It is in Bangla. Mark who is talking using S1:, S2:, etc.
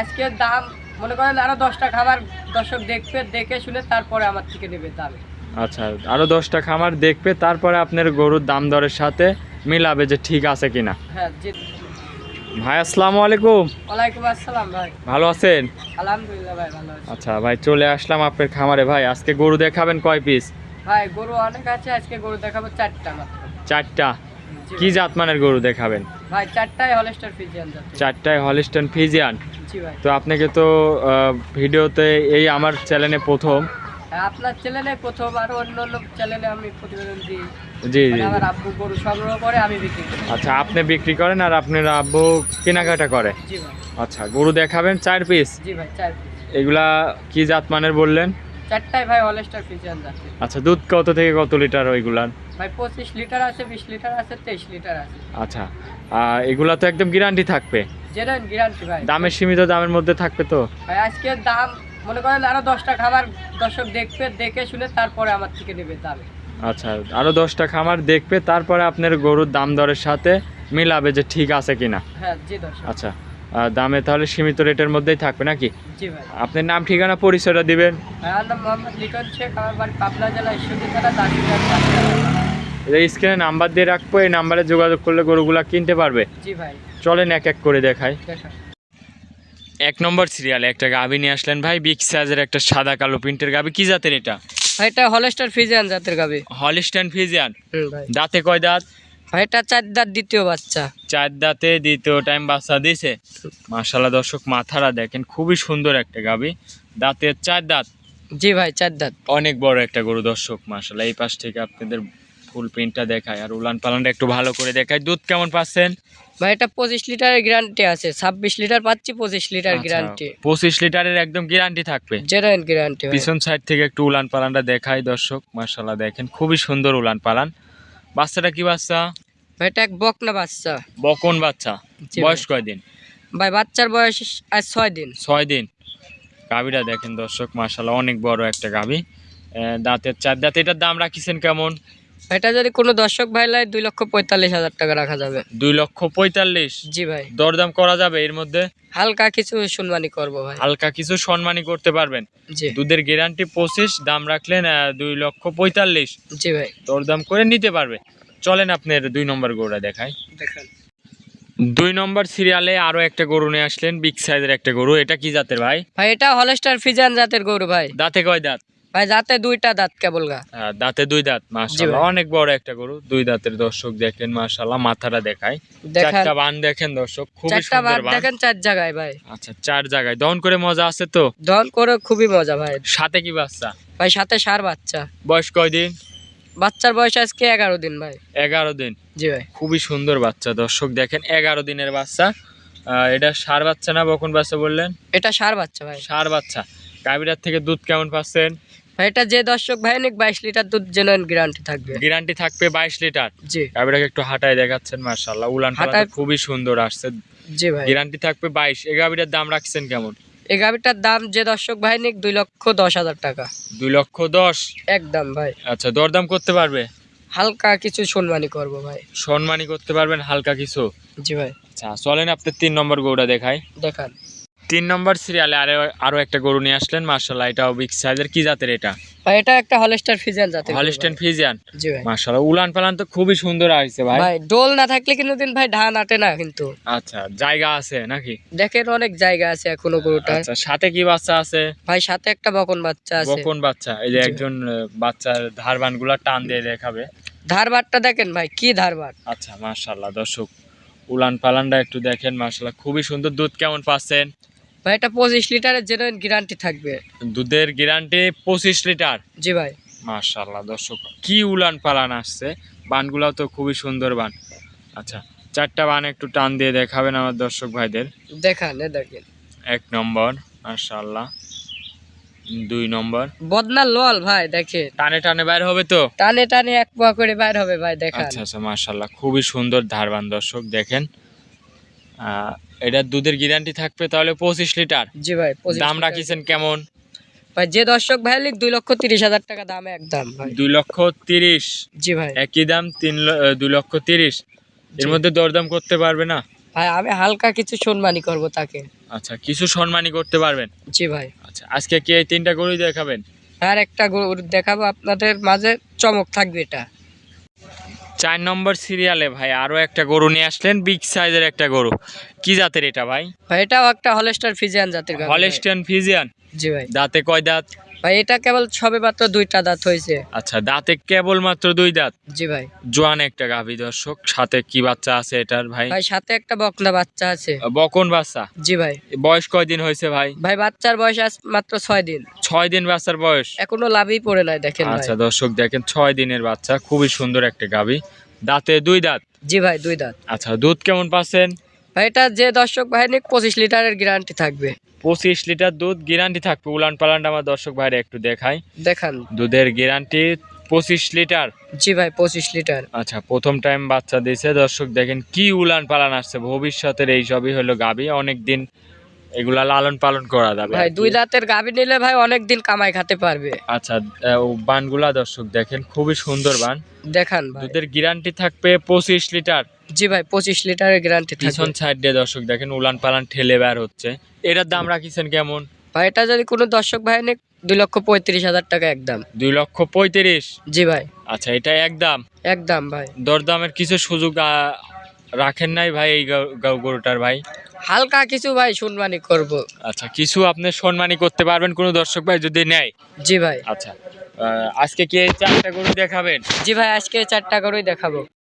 S1: আজকের দাম মনে করেন আরও দশটা খাবার দর্শক দেখবে দেখে শুনে তারপরে আমার থেকে নেবে দামে।
S2: আচ্ছা আরও দশটা খামার দেখবে তারপরে আপনার গরুর দাম দরের সাথে মিলাবে যে ঠিক আছে কিনা।
S1: হ্যাঁ জি।
S2: ভাই আসসালামু আলাইকুম।
S1: ওয়ালাইকুম আসসালাম ভাই।
S2: ভালো আছেন?
S1: আলহামদুলিল্লাহ ভাই ভালো আছি।
S2: আচ্ছা ভাই চলে আসলাম আপনার খামারে। ভাই আজকে গরু দেখাবেন কয় পিস
S1: ভাই গরু অনেক আছে আজকে গরু দেখাবো চারটা মাত্র।
S2: চারটা? কি
S1: ভাই।
S2: জাতমানের গরু দেখাবেন?
S1: ভাই চারটাই হলেস্টার ফিজিয়ান
S2: চারটায় হলিস্টন ফিজিয়ান। তো আপনাকে তো ভিডিওতে এই আমার চ্যানেলে প্রথম।
S1: আপনার চ্যানেলে প্রথম আর অন্য অন্য চ্যানেলে আমি প্রতিবেদন দিই।
S2: জি জি
S1: মানে আমার আব্বু গরু সংগ্রহ করে আমি বিক্রি করি।
S2: আচ্ছা আপনি বিক্রি করেন আর আপনার আব্বু কেনাকাটা করে?
S1: জি ভাই।
S2: আচ্ছা গরু দেখাবেন চার পিস
S1: জি ভাই চার পিস
S2: এগুলা কি জাতমানের বললেন?
S1: চারটাই ভাই হলেস্টার ফিজিয়ান যাচ্ছে
S2: আচ্ছা দুধ কত থেকে কত লিটার ওইগুলার
S1: ভাই পঁচিশ লিটার আছে বিশ লিটার আছে তেইশ লিটার আছে।
S2: আচ্ছা এগুলা তো একদম গ্যারান্টি থাকবে।
S1: জেনেন গ্যারান্টি ভাই।
S2: দামের সীমিত দামের মধ্যে থাকবে তো?
S1: ভাই আজকের দাম মনে করেন আরও দশটা খাবার দর্শক দেখবে দেখে শুনে তারপরে আমার থেকে নেবে দামে।
S2: আচ্ছা আরও দশটা খামার দেখবে তারপরে আপনার গরুর দাম দরের সাথে মিলাবে যে ঠিক আছে কিনা।
S1: হ্যাঁ জি দর্শক।
S2: আচ্ছা দামে তাহলে সীমিত রেটের মধ্যেই থাকবে নাকি? আপনার নাম ঠিকানা পরিচয়টা দিবেন। স্ক্রিনে নাম্বার দিয়ে রাখব এই নাম্বারে যোগাযোগ করলে গরুগুলা কিনতে পারবে। চলেন এক এক করে দেখাই। এক নম্বর সিরিয়ালে একটা গাভি নিয়ে আসলেন ভাই বিগ সাইজের একটা সাদা কালো প্রিন্টের গাভি। কি জাতের এটা?
S1: এটা হলেস্টার ফিজিয়ান জাতের গাবি
S2: হলিস্টান ফিজিয়ান। দাঁতে কয় দাঁত?
S1: এটা চার দাঁত দ্বিতীয় বাচ্চা।
S2: চার দাঁতে দ্বিতীয় টাইম বাচ্চা দিছে। মাশাল্লাহ দর্শক মাথারা দেখেন খুবই সুন্দর একটা গাভি দাঁতের চার দাঁত।
S1: জি ভাই চার দাঁত।
S2: অনেক বড় একটা গরু দর্শক মাশাল্লাহ এই পাশ থেকে আপনাদের ফুল প্রিন্টটা দেখায় আর উলান পালানটা একটু ভালো করে দেখায় দুধ কেমন পাচ্ছেন?
S1: ভাই এটা পঁচিশ লিটারের গ্যারান্টি আছে। ছাব্বিশ লিটার পাচ্ছি পঁচিশ লিটার
S2: আচ্ছা,
S1: গ্যারান্টি
S2: পঁচিশ লিটারের একদম গ্যারান্টি থাকবে।
S1: জেনুইন গ্যারান্টি
S2: পিছন সাইড থেকে একটু উলান পালানটা দেখায় দর্শক। মাশাল্লাহ দেখেন খুবই সুন্দর উলান পালান। বাচ্চাটা কি বাচ্চা?
S1: এটা এক বকনা বাচ্চা।
S2: বকন বাচ্চা। বয়স। কয়দিন?
S1: ভাই বাচ্চার বয়স আজ ছয় দিন।
S2: ছয় দিন। গাভিটা দেখেন দর্শক মাশাল্লাহ অনেক বড় একটা গাভি। দাঁতের চার দাঁত এটার দাম রাখিছেন কেমন?
S1: এটা যদি কোনো দর্শক ভাই লাই দুই লক্ষ পঁয়তাল্লিশ হাজার টাকা রাখা যাবে।
S2: দুই লক্ষ পঁয়তাল্লিশ?
S1: জি ভাই।
S2: দরদাম করা যাবে এর মধ্যে?
S1: হালকা কিছু শুনবানি করব ভাই।
S2: হালকা কিছু সম্মানই করতে পারবেন।
S1: জি।
S2: দুধের গ্যারান্টি পঁচিশ দাম রাখলেন দুই লক্ষ পঁয়তাল্লিশ।
S1: জি ভাই।
S2: দরদাম করে নিতে পারবে। চলেন আপনার দুই নম্বর গরুটা দেখাই।
S1: দেখেন।
S2: দুই নম্বর সিরিয়ালে আরও একটা গরু নিয়ে আসলেন বিগ সাইজের একটা গরু। এটা কি জাতের ভাই?
S1: ভাই এটা হলেস্টার ফিজান জাতের গরু ভাই।
S2: দাঁতে কয় দাঁত?
S1: ভাই যাতে দুইটা দাঁত কেবল গা।
S2: দাঁতে দুই দাঁত মাশাআল্লাহ। অনেক বড় একটা গরু দুই দাঁতের দর্শক দেখেন মাশাআল্লাহ। মাথাটা দেখায় চারটা বান দেখেন দর্শক খুবই
S1: চারটা
S2: বান
S1: দেখেন চার জায়গায় ভাই।
S2: আচ্ছা চার জায়গায়। দহন করে মজা আছে তো?
S1: দহন করে খুবই মজা ভাই।
S2: সাথে কি বাচ্চা?
S1: ভাই সাথে সার বাচ্চা।
S2: বয়স কয়দিন?
S1: বাচ্চার বয়স আজকে এগারো দিন ভাই।
S2: এগারো দিন।
S1: জি ভাই।
S2: খুবই সুন্দর বাচ্চা দর্শক দেখেন এগারো দিনের বাচ্চা। এটা সার বাচ্চা না বকন বাচ্চা বললেন?
S1: এটা সার বাচ্চা ভাই।
S2: সার বাচ্চা। গাভীরার থেকে দুধ কেমন পাচ্ছেন?
S1: ভাই এটা যে দর্শক ভাই নিক বাইশ লিটার দুধ জেনুইন গ্যারান্টি থাকবে।
S2: গ্যারান্টি থাকবে বাইশ লিটার?
S1: জি।
S2: গাভীটাকে একটু হাঁটায় দেখাচ্ছেন মার্শাল্লাহ উলান খুবই সুন্দর আসছে।
S1: জি ভাই।
S2: গ্যারান্টি থাকবে বাইশ। এই গাভীটার দাম রাখছেন কেমন?
S1: এই গাভিটার দাম যে দর্শক ভাই নিক দুই লক্ষ দশ হাজার টাকা।
S2: দুই লক্ষ দশ?
S1: একদম ভাই।
S2: আচ্ছা দরদাম করতে পারবে?
S1: হালকা কিছু শুনবানি করব ভাই।
S2: সম্মানই করতে পারবেন হালকা কিছু?
S1: জি ভাই।
S2: আচ্ছা চলেন আপনি তিন নম্বর গরুটা দেখাই।
S1: দেখান।
S2: তিন নম্বর সিরিয়ালে আরও আরও একটা গরু নিয়ে আসলেন মার্শাল্লাহ এটাও বিগ সাইজের কি জাতের এটা?
S1: ভাই এটা একটা হলেস্টার ফিজিয়ান
S2: হলিস্টেন
S1: ভাই।
S2: ফিজিয়ান।
S1: জি ভাই।
S2: মার্শাল্লাহ উলান পালান তো খুবই সুন্দর আসছে ভাই।
S1: ভাই ডোল না থাকলে কিন্তু দিন ভাই ধান আটে না কিন্তু।
S2: আচ্ছা জায়গা আছে নাকি?
S1: দেখেন অনেক জায়গা আছে এখনও গরুটা
S2: আচ্ছা সাথে কি বাচ্চা আছে?
S1: ভাই সাথে একটা বকন বাচ্চা আছে।
S2: বকন বাচ্চা এই যে একজন বাচ্চার ধারবানগুলা টান দিয়ে দেখাবে।
S1: ধারবারটা দেখেন ভাই কি ধারবার।
S2: আচ্ছা মার্শাল্লাহ দর্শক উলান পালানটা একটু দেখেন মার্শাল্লাহ খুবই সুন্দর দুধ কেমন পাচ্ছেন?
S1: ভাই এটা পঁচিশ লিটারের জেনুইন গ্যারান্টি থাকবে।
S2: দুধের গ্যারান্টি পঁচিশ লিটার?
S1: জি ভাই।
S2: মার্শাল্লাহ দর্শক কি উলান পালান আসছে। বানগুলাও তো খুবই সুন্দর বান। আচ্ছা চারটা বান একটু টান দিয়ে দেখাবেন আমার দর্শক ভাইদের।
S1: দেখান দেখেন।
S2: এক নম্বর মার্শাল্লাহ দুই নম্বর।
S1: বদনা লল ভাই দেখেন।
S2: টানে টানে বাইর হবে তো?
S1: টানে টানে এক পোয়া করে বাইর হবে ভাই দেখান।
S2: আচ্ছা আচ্ছা মার্শাল্লাহ খুবই সুন্দর ধারবান দর্শক দেখেন। এটার দুধের গ্যারান্টি থাকবে তাহলে পঁচিশ লিটার।
S1: জি ভাই
S2: দাম। রাখিছেন কেমন?
S1: ভাই যে দর্শক ভাই লিখ দুই লক্ষ তিরিশ হাজার টাকা দাম একদম
S2: দুই লক্ষ তিরিশ।
S1: জি ভাই।
S2: একই দাম তিন দুই লক্ষ তিরিশ। এর মধ্যে দরদাম করতে পারবে না?
S1: ভাই আমি হালকা কিছু সম্মানই করব তাকে।
S2: আচ্ছা কিছু সম্মানই করতে পারবেন?
S1: জি ভাই।
S2: আচ্ছা আজকে কি এই তিনটা গরুই দেখাবেন?
S1: আর একটা গরু দেখাবো আপনাদের মাঝে চমক থাকবে এটা।
S2: চার নম্বর সিরিয়ালে ভাই আরও একটা গরু নিয়ে আসলেন বিগ সাইজের একটা গরু। কি জাতের এটা ভাই?
S1: ভাই এটাও একটা হলেস্টার ফিজিয়ান জাতের
S2: হলেস্টার ফিজিয়ান?
S1: জি ভাই।
S2: দাঁতে কয় দাঁত?
S1: ভাই এটা কেবল সবে মাত্র দুইটা দাঁত হয়েছে।
S2: আচ্ছা দাঁতে কেবল মাত্র দুই দাঁত?
S1: জি ভাই।
S2: জোয়ান একটা গাভী দর্শক সাথে কি বাচ্চা আছে এটার ভাই?
S1: ভাই সাথে একটা বকনা বাচ্চা আছে।
S2: বকন বাচ্চা?
S1: জি ভাই।
S2: বয়স কয়দিন হয়েছে ভাই?
S1: ভাই বাচ্চার বয়স আজ মাত্র ছয় দিন।
S2: ছয় দিন বাচ্চার বয়স?
S1: এখনও লাভই পড়ে নাই দেখেন
S2: আচ্ছা দর্শক দেখেন ছয় দিনের বাচ্চা খুবই সুন্দর একটা গাভী। দাঁতে দুই দাঁত?
S1: জি ভাই দুই দাঁত।
S2: আচ্ছা দুধ কেমন পাচ্ছেন?
S1: ভাই এটা যে দর্শক ভাই নিক পঁচিশ লিটারের গ্যারান্টি থাকবে।
S2: পঁচিশ লিটার দুধ গ্যারান্টি থাকবে। উলান পালানটা আমার দর্শক ভাইরা একটু দেখাই।
S1: দেখান।
S2: দুধের গ্যারান্টি পঁচিশ লিটার?
S1: জি ভাই পঁচিশ লিটার।
S2: আচ্ছা প্রথম টাইম বাচ্চা দিয়েছে। দর্শক দেখেন কি উলান পালান আসছে। ভবিষ্যতের এই সবই হলো গাভী অনেক দিন এগুলা লালন পালন করা যাবে
S1: ভাই দুই দাঁতের গাভী নিলে ভাই অনেক দিন কামাই খেতে পারবে।
S2: আচ্ছা ও বানগুলা দর্শক দেখেন খুবই সুন্দর বান।
S1: দেখান ভাই।
S2: দুধের গ্যারান্টি থাকবে পঁচিশ লিটার।
S1: জি ভাই পঁচিশ লিটারের গ্যারান্টি
S2: পিছন সাইড দিয়ে দর্শক দেখেন উলান পালান ঠেলে বের হচ্ছে। এটার দাম রাখিছেন কেমন?
S1: ভাই এটা যদি কোনো দর্শক ভাই নিক দুই লক্ষ পঁয়ত্রিশ হাজার টাকা একদম
S2: দুই লক্ষ পঁয়ত্রিশ?
S1: জি ভাই।
S2: আচ্ছা এটা একদম
S1: একদম ভাই।
S2: দরদামের কিছু সুযোগ রাখেন নাই ভাই এই গরুটার ভাই?
S1: হালকা কিছু ভাই সম্মানি করব।
S2: আচ্ছা কিছু আপনি সম্মানী করতে পারবেন কোনো দর্শক ভাই যদি নেয়?
S1: জি ভাই।
S2: আচ্ছা আজকে কি এই চারটা গরু দেখাবেন?
S1: জি ভাই আজকে চারটা গরুই দেখাবো।